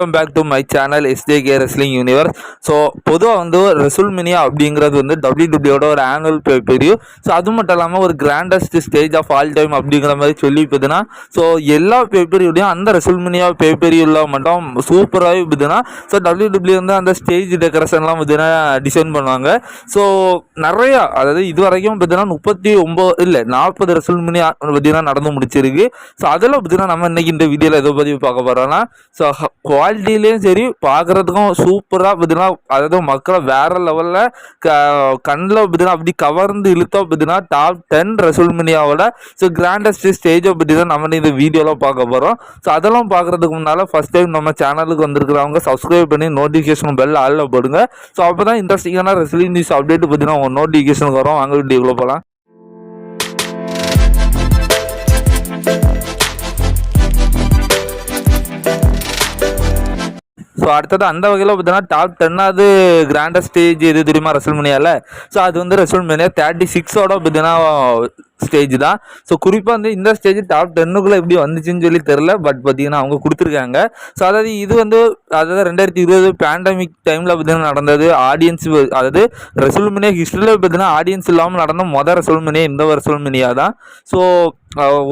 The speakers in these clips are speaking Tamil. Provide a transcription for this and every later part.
Welcome back to my channel SJ K wrestling universe so பொதுவாக வந்து ரெசுல்மினியா அப்படிங்கிறது வந்து டபிள்யூ டபிள்யூட ஒரு ஆனுவல் பெரிய ஸோ அது மட்டும் இல்லாமல் ஒரு grandest stage of all time அப்படிங்கிற மாதிரி சொல்லி பார்த்தீங்கன்னா ஸோ எல்லா பேப்பரியோடையும் அந்த ரெசுல்மினியா பேப்பரியில் மட்டும் சூப்பராகவே பார்த்தீங்கன்னா ஸோ டபிள்யூ டபிள்யூ வந்து அந்த ஸ்டேஜ் டெக்கரேஷன்லாம் பார்த்தீங்கன்னா டிசைன் பண்ணுவாங்க. ஸோ நிறையா அதாவது இது வரைக்கும் பார்த்தீங்கன்னா முப்பத்தி ஒம்பது இல்லை நாற்பது ரெசுல்மினியா பார்த்தீங்கன்னா நடந்து முடிச்சிருக்கு. ஸோ அதில் பார்த்தீங்கன்னா நம்ம இன்னைக்கு இந்த வீடியோவில் எதை பற்றி பார்க்க போகிறோம்னா ஸோ குவாலிட்டிலையும் சரி பார்க்குறதுக்கும் சூப்பராக பார்த்தீங்கன்னா அதாவது மக்களை வேறு லெவலில் க கண்ணில் பார்த்தீங்கன்னா அப்படி கவர்ந்து இழுத்தா பார்த்தீங்கன்னா டாப் டென் ரெசுல்மினியாவோட ஸோ கிராண்டஸ்ட் ஸ்டேஜை பற்றி தான் நம்ம இந்த வீடியோவில் பார்க்க போகிறோம் ஸோ அதெல்லாம் பார்க்குறதுக்கு முன்னால் ஃபஸ்ட் டைம் நம்ம சேனலுக்கு வந்திருக்கிறவங்க சப்ஸ்கிரைப் பண்ணி நோட்டிஃபிகேஷன் பெல் ஆளில் போடுங்க. ஸோ அப்போ தான் இன்ட்ரெஸ்டிங்கான ரெஸ்லிங் நியூஸ் அப்டேட் பார்த்தீங்கன்னா உங்கள் நோட்டிஃபிகேஷனுக்கு வரும். வாங்க வீடியோக்குள்ளே போகலாம் ஸோ அடுத்தது அந்த வகையில் பார்த்தீங்கன்னா டாப் டென்னாவது கிராண்டஸ்ட் ஸ்டேஜ் எது தெரியுமா ரெசல்மனியாவில் ஸோ அது வந்து ரெசல்மனியா தேர்ட்டி சிக்ஸோட பார்த்தீங்கன்னா ஸ்டேஜ் தான். ஸோ குறிப்பாக வந்து இந்த ஸ்டேஜ் டாப் டென்னுக்குள்ளே எப்படி வந்துச்சுன்னு சொல்லி தெரில பட் பார்த்தீங்கன்னா அவங்க கொடுத்துருக்காங்க. ஸோ அதாவது இது வந்து அதாவது ரெண்டாயிரத்தி இருபது பேண்டமிக் டைமில் பார்த்தீங்கன்னா நடந்தது. ஆடியன்ஸ் அதாவது ரெசல்மினியா ஹிஸ்ட்ரியில் பார்த்தீங்கன்னா ஆடியன்ஸ் இல்லாமல் நடந்த மொதல் ரெசல்மினியா இந்த ரெசல்மினியா தான். ஸோ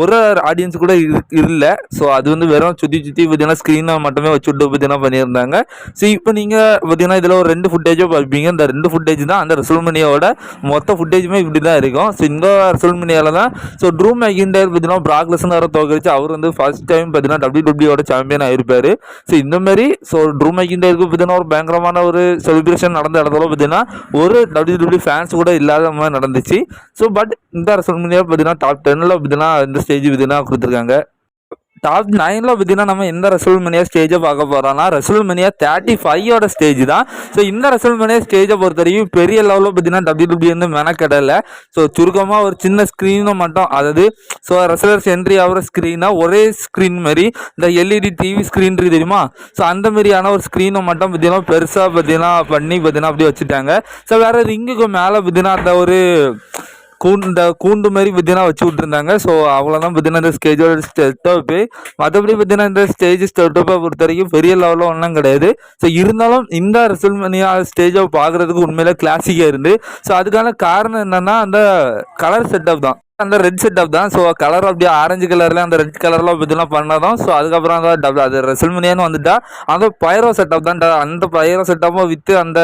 ஒரு ஆடியன்ஸ் கூட இல்லை. ஸோ அது வந்து வெறும் சுற்றி சுற்றி பார்த்தீங்கன்னா ஸ்க்ரீனை மட்டுமே வச்சுட்டு பார்த்தீங்கன்னா பண்ணியிருந்தாங்க. ஸோ இப்போ நீங்கள் பார்த்தீங்கன்னா இதில் ஒரு ரெண்டு ஃபுட்டேஜோ பார்ப்பீங்க. இந்த ரெண்டு ஃபுட்டேஜ் தான் அந்த ரெசல்மனியாவோட மொத்த ஃபுட்டேஜுமே இப்படி தான் இருக்கும். ஸோ இந்த ரெசல்மனியாவில் தான். ஸோ ட்ரூ மேகிண்டர் பார்த்தீங்கன்னா பிராக்லஸ்னு வர தோக்கரிச்சு அவர் வந்து ஃபர்ஸ்ட் டைம் பார்த்தீங்கன்னா டபிள்யூ டபிள்யூட சாம்பியன் ஆயிருப்பாரு. ஸோ இந்த மாதிரி ஸோ ட்ரூ மேகிண்டருக்கு பார்த்தீங்கன்னா ஒரு பயங்கரமான ஒரு செலிப்ரேஷன் நடந்த இடத்துல பார்த்தீங்கன்னா ஒரு டபிள்யூ டபிள்யூ ஃபேன்ஸ் கூட இல்லாத மாதிரி நடந்துச்சு. ஸோ பட் இந்த அரசு பார்த்தீங்கன்னா டாப் டென்னில் பார்த்தீங்கன்னா இந்த ஸ்டேஜ் பார்த்தீங்கன்னா கொடுத்துருக்காங்க. டாப் நைனில் பார்த்தீங்கன்னா நம்ம எந்த ரெசல்மனியா ஸ்டேஜை பார்க்க போகிறோம்னா ரெசல்மனியா தேர்ட்டி ஃபைவோட ஸ்டேஜ் தான். ஸோ இந்த ரெசல்மனியா ஸ்டேஜை பொறுத்த வரைக்கும் பெரிய லெவலில் பார்த்தீங்கன்னா டபிள்யூ வந்து மெனக்கடலை. ஸோ சுருக்கமாக ஒரு சின்ன ஸ்க்ரீனை மட்டும். அதாவது ஸோ ரெசலர்ஸ் என்ட்ரி ஆகிற ஸ்க்ரீனாக ஒரே ஸ்க்ரீன் மாதிரி இந்த எல்இடி டிவி ஸ்க்ரீன் தெரியுமா? ஸோ அந்த மாதிரியான ஒரு ஸ்க்ரீனை மட்டும் பார்த்தீங்கன்னா பெருசாக பார்த்தீங்கன்னா பண்ணி பார்த்தீங்கன்னா அப்படியே வச்சுட்டாங்க. ஸோ வேறு ரிங்குக்கு மேலே பார்த்தீங்கன்னா அந்த ஒரு கூண்டு கூண்டு மாதிரி பார்த்தீங்கன்னா வச்சு விட்ருந்தாங்க ஸோ அவ்வளோதான் பார்த்தீங்கன்னா இந்த ஸ்டேஜோட ஸ்டெட்டப்பு மற்றபடி பார்த்தீங்கன்னா இந்த ஸ்டேஜ் ஸ்டெட்டப்பை பொறுத்த வரைக்கும் பெரிய லெவலில் ஒன்றும் கிடையாது. ஸோ இருந்தாலும் இந்த ரெசல்மனியா ஸ்டேஜை பார்க்குறதுக்கு உண்மையில கிளாசிக்காக இருந்து ஸோ அதுக்கான காரணம் என்னென்னா அந்த கலர் செட்டப் தான். அந்த ரெட் செட்டப் தான். ஸோ கலர் அப்படியே ஆரஞ்சு கலரில் அந்த ரெட் கலரில் இதெல்லாம் பண்ணதும் ஸோ அதுக்கப்புறம் அந்த டப் அது ரெசல்மனியான்னு வந்துட்டா அந்த பைரோ செட்டப் தான் அந்த பைரோ செட்டப்பை விற்று அந்த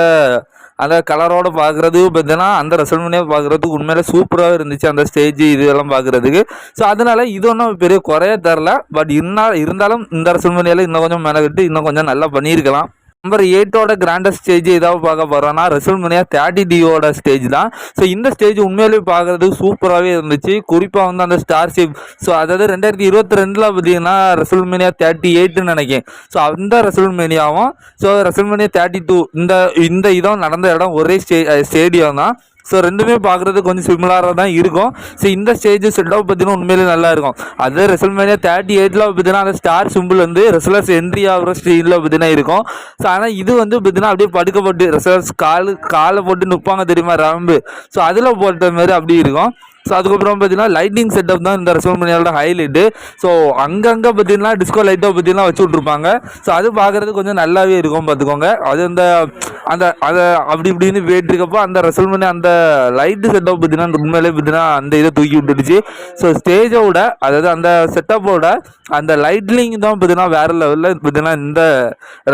அந்த கலரோட பார்க்குறது பார்த்தீங்கன்னா அந்த ரெசல்மனியாக பார்க்குறதுக்கு உண்மையிலே சூப்பராக இருந்துச்சு அந்த ஸ்டேஜ் இதெல்லாம் பார்க்குறதுக்கு ஸோ அதனால் இது ஒன்றும் பெரிய குறைய தரல. பட் இருந்தால் இருந்தாலும் இந்த ரெசல்மனியால் இன்னும் கொஞ்சம் மெனக்கிட்டு இன்னும் கொஞ்சம் நல்லா பண்ணியிருக்கலாம். நம்பர் எயிட்டோட கிராண்டஸ்ட் ஸ்டேஜ் ஏதாவது பார்க்க போகிறோன்னா ரெசல்மனியா தேர்ட்டி டியோட ஸ்டேஜ் தான். ஸோ இந்த ஸ்டேஜ் உண்மையிலேயே பார்க்கறது சூப்பராகவே இருந்துச்சு. குறிப்பாக வந்து அந்த ஸ்டார் ஷேப் ஸோ அதாவது ரெண்டாயிரத்தி இருபத்தி ரெண்டில் பார்த்தீங்கன்னா ரெசல்மேனியா தேர்ட்டி எயிட்டுன்னு நினைக்கிறேன். ஸோ அந்த ரெசல்மேனியாவும் ஸோ ரெசல்மேனியா தேர்ட்டி டூ இந்த இந்த இதுவும் நடந்த இடம் ஒரே ஸ்டே ஸ்டேடியம் தான். ஸோ ரெண்டுமே பார்க்குறது கொஞ்சம் சிமிலராக தான் இருக்கும். ஸோ இந்த ஸ்டேஜ் செட்டப் பார்த்தீங்கன்னா உண்மையிலே நல்லா இருக்கும். அதே ரெசல்மேனியா தேர்ட்டி எயிட்டில் பார்த்தீங்கன்னா அந்த ஸ்டார் சிம்பிள் வந்து ரெசலர்ஸ் என்ட்ரி ஆகிற ஸ்டேஜில் பார்த்தீங்கன்னா இருக்கும். ஸோ ஆனால் இது வந்து பார்த்தீங்கன்னா அப்படியே படுக்கப்பட்டு ரெசலர்ஸ் கால் காலை போட்டு நிற்பாங்க தெரியுமா ரம்பு. ஸோ அதில் போட்ட மாதிரி அப்படி இருக்கும். ஸோ அதுக்கப்புறம் பார்த்தீங்கன்னா லைட்டிங் செட்டப் தான் இந்த ரெசல்மனியாவோட ஹைலைட்டு ஸோ அங்கங்கே பார்த்தீங்கன்னா டிஸ்கோ லைட்டாக பார்த்தீங்கன்னா வச்சு விட்ருப்பாங்க ஸோ அது பார்க்குறது கொஞ்சம் நல்லாவே இருக்கும் பார்த்துக்கோங்க. அது அந்த அந்த அதை அப்படி இப்படின்னு போயிட்டுருக்கப்போ அந்த ரெசல்மனியா அந்த லைட்டு செட்டப் பார்த்தீங்கன்னா உண்மையிலே பார்த்தீங்கன்னா அந்த இதை தூக்கி விட்டுடுச்சு. ஸோ ஸ்டேஜோட அதாவது அந்த செட்டப்போட அந்த லைட்லிங் தான் பார்த்தீங்கன்னா வேறு லெவலில் பார்த்தீங்கன்னா இந்த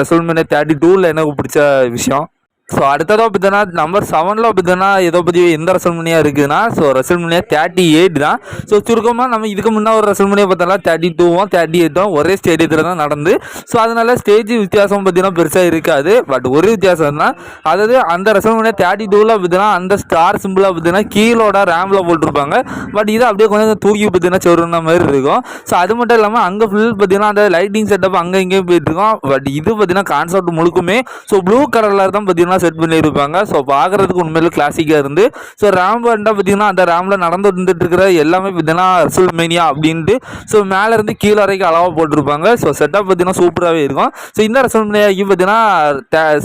ரெசல்மெண்ட் தேர்ட்டி டூவில் எனக்கு பிடிச்ச விஷயம்? ஸோ அடுத்ததாக பார்த்தீங்கன்னா நம்பர் செவனில் பார்த்தீங்கன்னா எதை பற்றி எந்த ரசல்மனியாக இருக்குதுன்னா ஸோ ரசல்மனியா தேர்ட்டி எயிட் தான். ஸோ சுருக்கமாக நம்ம இதுக்கு முன்னே ஒரு ரசல்மனியா பார்த்தாலும் தேர்ட்டி டூவும் தேர்ட்டி எயிட்டும் ஒரே ஸ்டேடியத்தில் தான் நடந்து. ஸோ அதனால் ஸ்டேஜ் வித்தியாசம் பார்த்தீங்கன்னா பெருசாக இருக்காது. பட் ஒரு வித்தியாசம் தான் அதாவது அந்த ரசல்மனியா தேர்ட்டி டூவில் பார்த்தீங்கன்னா அந்த ஸ்டார் சிம்பிளாக பார்த்தீங்கன்னா கீழோட ரேமில் போட்டிருப்பாங்க. பட் இதை அப்படியே கொஞ்சம் தூக்கி பார்த்தீங்கன்னா சொருன மாதிரி இருக்கும். ஸோ அது மட்டும் இல்லாமல் அங்கே ஃபுல் பார்த்தீங்கன்னா அந்த லைட்டிங் செட்டப் அங்கே இங்கேயும் போயிட்டுருக்கோம் பட் இது பார்த்தீங்கன்னா கான்செப்ட் முழுக்குமே ஸோ ப்ளூ கலரில் தான் பார்த்தீங்கன்னா பார்த்தீங்கன்னா செட் பண்ணியிருப்பாங்க. ஸோ பார்க்குறதுக்கு உண்மையில் கிளாசிக்காக இருந்து. ஸோ ரேம் வந்தால் பார்த்தீங்கன்னா அந்த ரேமில் நடந்து வந்துட்டு இருக்கிற எல்லாமே பார்த்தீங்கன்னா ரசூல் மேனியா அப்படின்ட்டு. ஸோ மேலேருந்து கீழே வரைக்கும் அளவாக போட்டிருப்பாங்க. ஸோ செட்டப் பார்த்தீங்கன்னா சூப்பராகவே இருக்கும். ஸோ இந்த ரசூல் மேனியாக்கு பார்த்தீங்கன்னா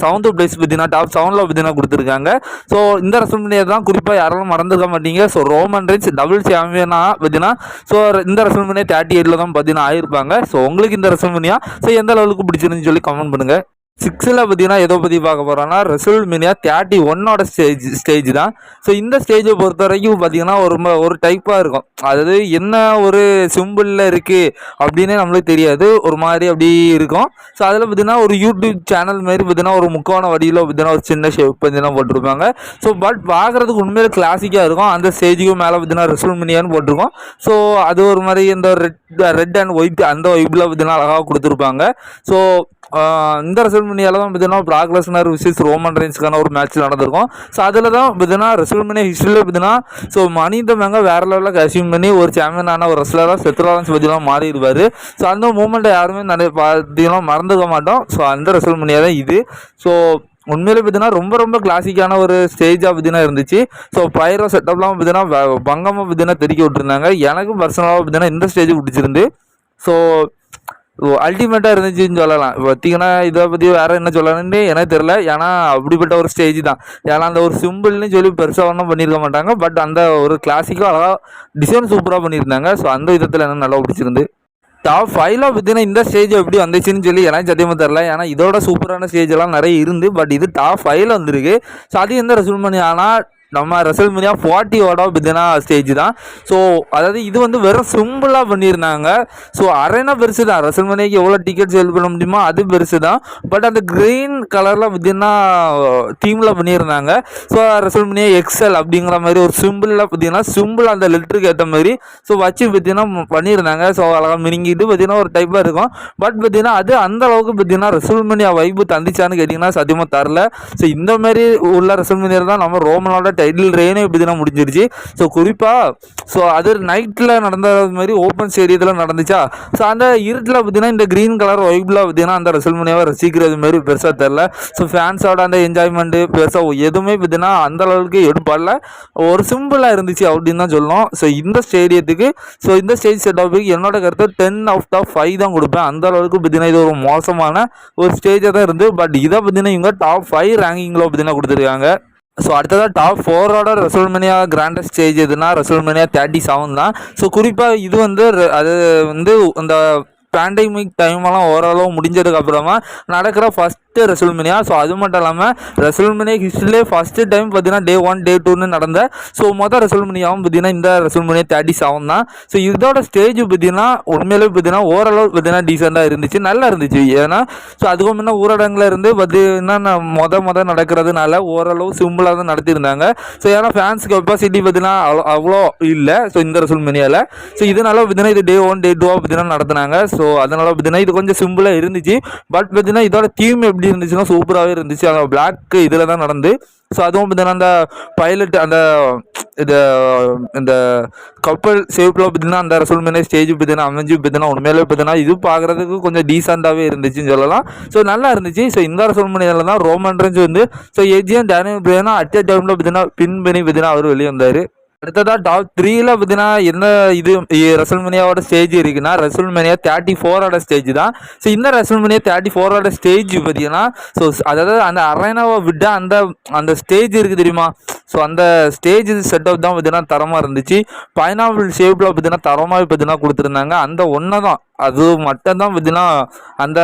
சவுண்டு பிளேஸ் பார்த்தீங்கன்னா டாப் சவுண்டில் பார்த்தீங்கன்னா கொடுத்துருக்காங்க. ஸோ இந்த ரசூல் மேனியா தான் குறிப்பாக யாரும் மறந்துருக்க மாட்டீங்க. ஸோ ரோமன் ரைன்ஸ் டபுள் சாம்பியனாக பார்த்தீங்கன்னா ஸோ இந்த ரசூல் மேனியா தேர்ட்டி எயிட்டில் தான் பார்த்தீங்கன்னா ஆயிருப்பாங்க. ஸோ உங்களுக்கு இந்த ரசூல் மேனியா ஸோ எந்த லெவலுக்கு பிடிச்சிருந்துன்னு சொல்லி கமெண்ட் பண்ணுங்கள் சிக்ஸில் பார்த்தீங்கன்னா எதை பற்றி பார்க்க போகிறோன்னா ரெசல்ட் மினியா தேர்ட்டி ஒன்னோட ஸ்டேஜ் ஸ்டேஜ் தான். ஸோ இந்த ஸ்டேஜை பொறுத்த வரைக்கும் பார்த்தீங்கன்னா ஒரு ம- ஒரு டைப்பாக இருக்கும். அதாவது என்ன ஒரு சிம்பிளில் இருக்குது அப்படின்னு நம்மளுக்கு தெரியாது. ஒரு மாதிரி அப்படி இருக்கும். ஸோ அதில் பார்த்தீங்கன்னா ஒரு யூடியூப் சேனல் மாதிரி பார்த்தீங்கன்னா ஒரு முக்கோண வடிவில் பார்த்தீங்கன்னா ஒரு சின்ன ஷேப் பார்த்தீங்கன்னா போட்டிருப்பாங்க. ஸோ பட் பார்க்குறதுக்கு உண்மையிலே கிளாசிக்காக இருக்கும். அந்த ஸ்டேஜுக்கும் மேலே பார்த்தீங்கன்னா ரெசல்ட் மினியான்னு போட்டிருக்கோம். ஸோ அது ஒரு மாதிரி இந்த ரெட் ரெட் அண்ட் ஒயிட் அந்த ஒயிட்டில் பார்த்தீங்கன்னா அழகாக கொடுத்துருப்பாங்க. ஸோ இந்த ரெசல்மனியால தான் பார்த்தீங்கன்னா பிராக் லெஸ்னர் விசிஸ் ரோமன் ரெயின்ஸ்க்கான ஒரு மேட்ச் நடந்திருக்கும். ஸோ அதில் தான் பார்த்தீங்கன்னா ரெசல்மனியா ஹிஸ்ட்ரியில் பார்த்தீங்கன்னா ஸோ மனித மேங்க வேற லெவலில் கசியூம் பண்ணி ஒரு சாம்பியனான ஒரு ரெஸ்லராக செத்ராலன்ஸ் பார்த்தீங்கன்னா மாறிடுவார். ஸோ அந்த மூமெண்ட்டை யாருமே நிறைய பார்த்தீங்கன்னா மறந்துக்க மாட்டோம். ஸோ அந்த ரெசல்மனியா தான் இது. ஸோ உண்மையிலே பார்த்தீங்கன்னா ரொம்ப ரொம்ப கிளாசிக்கான ஒரு ஸ்டேஜாக பார்த்தீங்கன்னா இருந்துச்சு. ஸோ பயிரோ செட்டப்லாம் பார்த்தீங்கன்னா பங்கமாக பார்த்தீங்கன்னா தெரிய விட்டுருந்தாங்க. எனக்கும் பர்சனலாக பார்த்தீங்கன்னா இந்த ஸ்டேஜ் பிடிச்சிருந்து. ஸோ அல்டிமேட்டாக இருந்துச்சுன்னு சொல்லலாம். இப்போ பார்த்தீங்கன்னா இதை பற்றி வேறு என்ன சொல்லணும்னு எனக்கு தெரில ஏன்னா அப்படிப்பட்ட ஒரு ஸ்டேஜ் தான். ஏன்னா அந்த ஒரு சிம்பிள்னு சொல்லி பெருசாக ஒன்றும் பண்ணியிருக்க மாட்டாங்க. பட் அந்த ஒரு கிளாசிக்காக அழகாக டிசைன் சூப்பராக பண்ணியிருந்தாங்க. ஸோ அந்த விதத்தில் எனக்கு நல்லா பிடிச்சிருந்து. டாப் ஃபைவ்ல பார்த்தீங்கன்னா இந்த ஸ்டேஜ் எப்படி வந்துச்சுன்னு சொல்லி எனக்கு சத்தியமாக தெரில ஏன்னா இதோட சூப்பரான ஸ்டேஜ் எல்லாம் நிறைய இருந்து பட் இது டாப் ஃபைவ்ல வந்திருக்கு. ஸோ அது எந்த ரெசல்ட் பண்ணி ஆனால் நம்ம ரசல் முனியா ஃபார்ட்டி ஃபார்ட்டியோட பார்த்தீங்கன்னா ஸ்டேஜ் தான். ஸோ அதாவது இது வந்து வெறும் சிம்பிளாக பண்ணியிருந்தாங்க ஸோ அரைனா பெருசு தான். ரசல் முனியாக்கு எவ்வளோ டிக்கெட் சேல் பண்ண முடியுமோ அது பெருசு தான். பட் அந்த க்ரீன் கலரில் பார்த்தீங்கன்னா தீமில் பண்ணியிருந்தாங்க ஸோ ரசல் முனியா எக்ஸல் அப்படிங்கிற மாதிரி ஒரு சிம்பிளில் பார்த்தீங்கன்னா சிம்பிள் அந்த லெட்டருக்கு ஏற்ற மாதிரி ஸோ வச்சு பார்த்தீங்கன்னா பண்ணியிருந்தாங்க ஸோ அழகாக மினிங்கிட்டு பார்த்தீங்கன்னா ஒரு டைப்பாக இருக்கும். பட் பார்த்தீங்கன்னா அது அந்த அளவுக்கு பார்த்தீங்கன்னா ரெசல்மனியா வைப்பு தந்துச்சான்னு கேட்டிங்கன்னா சத்தியமாக தரல. ஸோ இந்த மாதிரி உள்ள ரெசல்மனியா தான் நம்ம ரோமனோட டைட்டில் ரெயினும் இப்படி தான் முடிஞ்சிருச்சு. ஸோ குறிப்பாக ஸோ அது நைட்டில் நடந்த மாதிரி ஓப்பன் ஸ்டேடியத்தில் நடந்துச்சா? ஸோ அந்த இருட்டில் பார்த்தீங்கன்னா இந்த க்ரீன் கலர் ஒய்பில் பார்த்தீங்கன்னா அந்த ரெசல்மனியாவை ரசிக்கிறது மாதிரி பெருசாக தெரில ஸோ ஃபேன்ஸோட அந்த என்ஜாய்மெண்ட்டு பெருசாக எதுவுமே பார்த்தீங்கன்னா அந்த அளவுக்கு எடுப்படல. ஒரு சிம்பிளாக இருந்துச்சு அப்படின்னு தான் சொல்லணும். ஸோ இந்த ஸ்டேடியத்துக்கு ஸோ இந்த ஸ்டேஜ் செட்டப்புக்கு என்னோட கருத்து டென் ஆஃப் த ஃபைவ் தான் கொடுப்பேன். அந்த அளவுக்கு பார்த்தீங்கன்னா இது ஒரு மோசமான ஒரு ஸ்டேஜாக தான் இருந்து பட் இதை பார்த்தீங்கன்னா இவங்க டாப் ஃபைவ் ரேங்கிங்கில் பார்த்தீங்கன்னா கொடுத்துருக்காங்க. ஸோ அடுத்ததாக டாப் ஃபோரோட ரெசல்மனியா கிராண்டஸ்ட் ஸ்டேஜ் எதுனா ரெசல்மனியா தேர்ட்டி செவன் தான். ஸோ குறிப்பாக இது வந்து அது வந்து அந்த பேண்டமிக் டைமெல்லாம் ஓரளவு முடிஞ்சதுக்கு அப்புறமா நடக்கிற ஃபஸ்ட்டு ரெசல்மினியா ஸோ அது மட்டும் இல்லாமல் ரெசல்மினியா ஹிஸ்ட்ரிலே ஃபஸ்ட்டு டைம் பார்த்தீங்கன்னா டே ஒன் டே டூன்னு நடந்த ஸோ மொதல் ரெசல்மினியாவும் பார்த்தீங்கன்னா இந்த ரெசல்மினியா தேர்ட்டி செவன் தான். ஸோ இதோட ஸ்டேஜ் பார்த்தீங்கன்னா உண்மையிலே பார்த்தீங்கன்னா ஓரளவு பார்த்தீங்கன்னா டீசெண்டாக இருந்துச்சு. நல்லா இருந்துச்சு. ஏன்னா ஸோ அதுக்கு முன்ன ஊரடங்குல இருந்து பார்த்தீங்கன்னா மொதல் மொதல் நடக்கிறதுனால ஓரளவு சிம்பிளாக தான் நடத்தியிருந்தாங்க. ஸோ ஏன்னா ஃபேன்ஸ் கெப்பாசிட்டி பார்த்தீங்கன்னா அவ்வளோ அவ்வளோ இல்லை. ஸோ இந்த ரெசல்மினியாவில் ஸோ இதனால பார்த்தீங்கன்னா இது டே ஒன் டே டூவாக பார்த்தீங்கன்னா நடத்துனாங்க. ஸோ அதனால் பார்த்தீங்கன்னா இது கொஞ்சம் சிம்பிளாக இருந்துச்சு. பட் பார்த்தீங்கன்னா இதோட தீம் எப்படி இருந்துச்சுன்னா சூப்பராகவே இருந்துச்சு. அந்த பிளாக் இதில் தான் நடந்து. ஸோ அதுவும் பார்த்தீங்கன்னா அந்த பைலட் அந்த இது இந்த கப்பல் சேஃபில் பார்த்தீங்கன்னா அந்த ரெசல்மேனே ஸ்டேஜ் பார்த்தீங்கன்னா அமைஞ்சு பார்த்தீங்கன்னா உண்மையிலே பார்த்தீங்கன்னா இது பார்க்குறதுக்கு கொஞ்சம் டீசெண்டாகவே இருந்துச்சுன்னு சொல்லலாம். ஸோ நல்லா இருந்துச்சு. ஸோ இந்த ரெசல்மேனியில் தான் ரோமன் ரேஞ்ச் வந்து so AJ and Daniel Bryan at a டைமில் பார்த்தீங்கன்னா பின் பண்ணி பார்த்தீங்கன்னா அவர் வெளியே வந்தார். அடுத்ததா டாப் த்ரீல பார்த்தீங்கன்னா என்ன இது ரெசல்மேனியாவோட ஸ்டேஜ் இருக்குன்னா ரெசல்மேனியா தேர்ட்டி ஃபோரோட ஸ்டேஜ் தான். ஸோ இந்த ரெசல்மேனியா தேர்ட்டி ஃபோரோட ஸ்டேஜ் பார்த்தீங்கன்னா ஸோ அதாவது அந்த அரேனாவை விட அந்த அந்த ஸ்டேஜ் இருக்குது தெரியுமா? ஸோ அந்த ஸ்டேஜ் செட்டப் தான் பார்த்தீங்கன்னா தரமாக இருந்துச்சு. பைனாப்பிள் ஷேப்பில் பார்த்தீங்கன்னா தரமாக பார்த்தீங்கன்னா கொடுத்துருந்தாங்க. அந்த ஒன்றை தான். அது மட்டும் தான் பார்த்தீங்கன்னா அந்த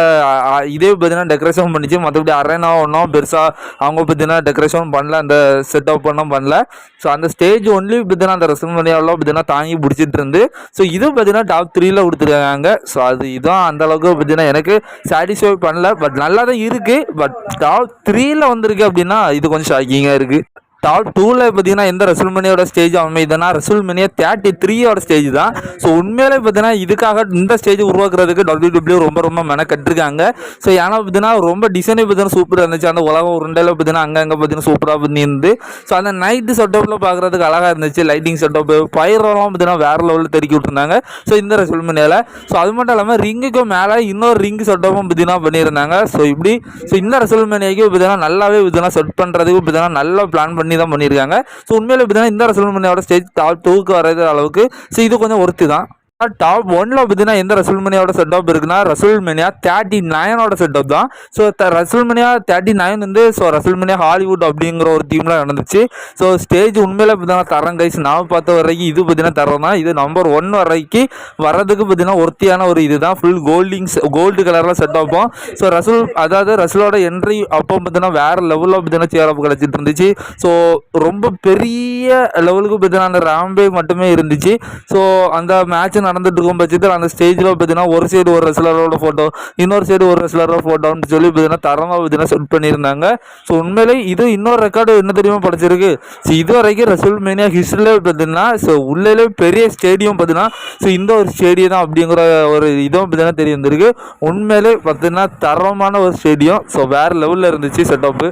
இதே பார்த்தீங்கன்னா டெக்கரேஷன் பண்ணிச்சு. மற்றபடி அரேனா ஒன்றும் பெருசாக அவங்க பார்த்தீங்கன்னா டெக்கரேஷன் பண்ணல. அந்த செட்டப் ஒன்றும் பண்ணல. ஸோ அந்த ஸ்டேஜ் ஒன்லி பார்த்தீங்கன்னா அந்த ரெசல்மனியாவில் பார்த்தீங்கன்னா தாங்கி பிடிச்சிட்டு இருந்து. ஸோ இது பார்த்தீங்கன்னா டாப் த்ரீயில் கொடுத்துருக்காங்க. ஸோ அது இதுதான் அந்த அளவுக்கு பார்த்தீங்கன்னா எனக்கு சாட்டிஸ்ஃபை பண்ணல. பட் நல்லா தான் இருக்குது பட் டாப் த்ரீயில் வந்திருக்கு அப்படின்னா இது கொஞ்சம் ஷாக்கிங்காக இருக்குது டாப் டூவில் பார்த்தீங்கன்னா எந்த ரசல்மனியோட ஸ்டேஜ் அமைதுன்னா ரசல்மனியா தேர்ட்டி த்ரீயோட ஸ்டேஜ் தான். ஸோ உண்மையிலே பார்த்தீங்கன்னா இதுக்காக இந்த ஸ்டேஜ் உருவாக்குறதுக்கு டபிள்யூ ரொம்ப ரொம்ப மெனக்கட்டிருக்காங்க. ஸோ ஏன்னா பார்த்தீங்கன்னா ரொம்ப டிசைனே பார்த்தீங்கன்னா சூப்பராக இருந்துச்சு. அந்த உலகம் உருண்டையில் பார்த்தீங்கன்னா அங்கங்கே பார்த்தீங்கன்னா சூப்பராக பண்ணியிருந்து ஸோ அந்த நைட்டு செட்டப்பில் பார்க்குறதுக்கு அழகாக இருந்துச்சு. லைட்டிங் செட்டப் பயிரெல்லாம் பார்த்தீங்கன்னா வேறு லெவலில் தெருக்கி விட்டுருந்தாங்க ஸோ இந்த ரசல்மனியாவில் ஸோ அது மட்டும் இல்லாமல் ரிங்குக்கும் மேலே இன்னொரு ரிங் செட்டப்பும் பார்த்தீங்கன்னா பண்ணியிருந்தாங்க. ஸோ இப்படி ஸோ இந்த ரசல்மனியாக்கு பார்த்தீங்கன்னா நல்லாவே பார்த்தீங்கன்னா செட் பண்ணுறதுக்கு பார்த்தீங்கன்னா நல்லா பிளான் பண்ணி தான் பண்ணியிருக்காங்க. ஸோ உண்மையில் பார்த்தீங்கன்னா இந்த ரசல்மனியோட ஸ்டேஜ் டாப் டூக்கு வர்றது அளவுக்கு. ஸோ இது கொஞ்சம் ஒர்த்து தான் டாப் ஒன்ல பார்த்தீங்கன்னா எந்த ரசல்மனியாவோட செட்டப் இருக்குன்னா ரசல்மனியா தேர்ட்டி நைனோட செட்டப் தான். ஸோ ரசல்மனியா தேர்ட்டி நைன் வந்து ஸோ ரசல்மனியா ஹாலிவுட் அப்படிங்கிற ஒரு டீமில் நடந்துச்சு. ஸோ ஸ்டேஜ் உண்மையில பார்த்தீங்கன்னா தரம் கைஸ் நான் பார்த்த வரைக்கும் இது பார்த்தீங்கன்னா தரம் தான். இது நம்பர் ஒன் வரைக்கும் வரதுக்கு பார்த்தீங்கன்னா ஒருத்தியான ஒரு இது தான் ஃபுல் கோல்டிங் கோல்டு கலரில் செட்டப்பும் ஸோ ரசூல் அதாவது ரசூலோட என்ட்ரி அப்போ பார்த்தீங்கன்னா வேறு லெவலில் பார்த்தீங்கன்னா சேரப் கிடச்சிட்டு இருந்துச்சு. ஸோ ரொம்ப பெரிய லெவலுக்கு பார்த்தீங்கன்னா அந்த ராம்பே மட்டுமே இருந்துச்சு. ஸோ அந்த மேட்ச் நடந்துட்டு இருக்கும் பட்சத்தில் அந்த ஸ்டேஜில் பார்த்தீங்கன்னா ஒரு சைடு ஒரு ரெஸ்லரோட ஃபோட்டோ இன்னொரு சைடு ஒரு ரெஸ்லரோட ஃபோட்டோன்னு சொல்லி பார்த்தீங்கன்னா தரமாக பார்த்தீங்கன்னா செட் பண்ணியிருந்தாங்க. ஸோ உண்மையிலே இது இன்னொரு ரெக்கார்டு என்ன தெரியுமா படைச்சிருக்கு? ஸோ இது வரைக்கும் ரசூல் மேனியா ஹிஸ்ட்ரியில் பார்த்தீங்கன்னா ஸோ உள்ளே பெரிய ஸ்டேடியம் பார்த்தீங்கன்னா ஸோ இந்த ஒரு ஸ்டேடியம் தான் அப்படிங்கிற ஒரு இதுவும் பார்த்தீங்கன்னா தெரிய வந்திருக்கு உண்மையிலே பார்த்தீங்கன்னா தரமான ஒரு ஸ்டேடியம் ஸோ வேறு லெவலில் இருந்துச்சு செட்டப்பு